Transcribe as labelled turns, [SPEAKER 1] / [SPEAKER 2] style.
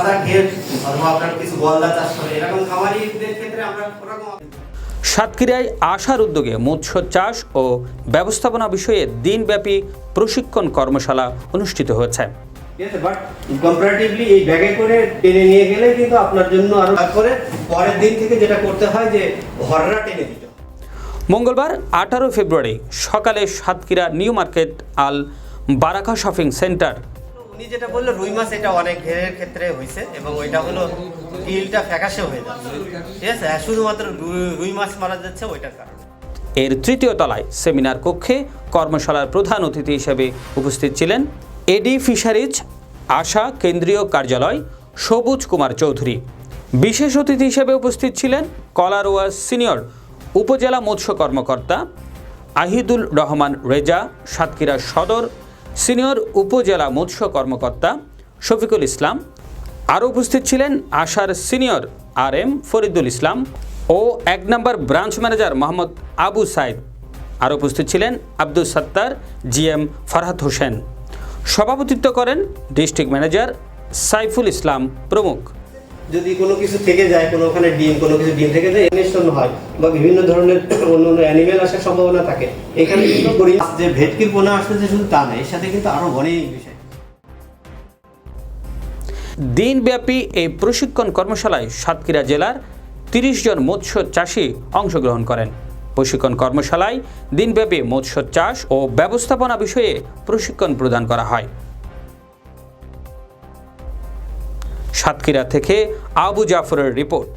[SPEAKER 1] সাদা ঘের অথবা আপনার কিছু গলদা চাষ করে এরকম খামারিদের ক্ষেত্রে আমরা ওরকম
[SPEAKER 2] সাতক্ষীরায় আশার উদ্যোগে মৎস্য চাষ ও ব্যবস্থাপনা বিষয়ে দিনব্যাপী প্রশিক্ষণ কর্মশালা অনুষ্ঠিত হয়েছে।
[SPEAKER 1] বাট কম্পারেটিভলি এই ব্যাগে করে টেনে নিয়ে গেলে কিন্তু আপনার জন্য আরও তারপরে পরের দিন থেকে যেটা করতে হয় যে ঘররা টেনে দিতে
[SPEAKER 2] মঙ্গলবার আঠারো ফেব্রুয়ারি সকালে Satkhira new market Al Baraka shopping center
[SPEAKER 1] উনি যেটা বলল রুই মাছ এটা অনেক ঘেরের ক্ষেত্রে হয়েছে এবং ওইটা হলো তিলটা ফ্যাকাশে হয়ে যাচ্ছে। ঠিক আছে? শুধুমাত্র রুই মাছ মারা যাচ্ছে ওইটার কারণে।
[SPEAKER 2] এর তৃতীয় তলায় সেমিনার কক্ষে কর্মশালার প্রধান অতিথি হিসেবে উপস্থিত ছিলেন এডি ফিশারিজ, আশা কেন্দ্রীয় কার্যালয়, সবুজ কুমার চৌধুরী। বিশেষ অতিথি হিসেবে উপস্থিত ছিলেন কলারোয়া সিনিয়র উপজেলা মৎস্য কর্মকর্তা, আহিদুল রহমান রেজা, সাতক্ষীরা সদর সিনিয়র উপজেলা মৎস্য কর্মকর্তা শফিকুল ইসলাম, আরও উপস্থিত ছিলেন আশার senior R M Faridul Islam ও এক নম্বর ব্রাঞ্চ ম্যানেজার মোহাম্মদ আবু সাইদ। আর উপস্থিত ছিলেন আব্দুল সত্তার জিএম ফারহাত হোসেন। সভাপতিত্ব করেন ডিস্ট্রিক্ট ম্যানেজার সাইফুল ইসলাম প্রমুখ।
[SPEAKER 1] যদি কোনো কিছু থেকে যায় কোনো ওখানে ডিম কোনো কিছু ডিম থেকে যায় ইনভেস্টন হয় বা বিভিন্ন ধরনের অন্য অন্য অ্যানিমেল আসার সম্ভাবনা থাকে। এখানে কিন্তু করি? যে ভেটকির পোনা আসতেছে শুধু তা না এর সাথে কিন্তু আরও অনেক বিষয়।
[SPEAKER 2] দিনব্যাপী এই প্রশিক্ষণ কর্মশালায় সাতক্ষীরা জেলার তিরিশ জন মৎস্য চাষি অংশগ্রহণ করেন। প্রশিক্ষণ কর্মশালায় দিনব্যাপী মৎস্য চাষ ও ব্যবস্থাপনা বিষয়ে প্রশিক্ষণ প্রদান করা হয়। সাতক্ষীরা থেকে আবু জাফরের রিপোর্ট।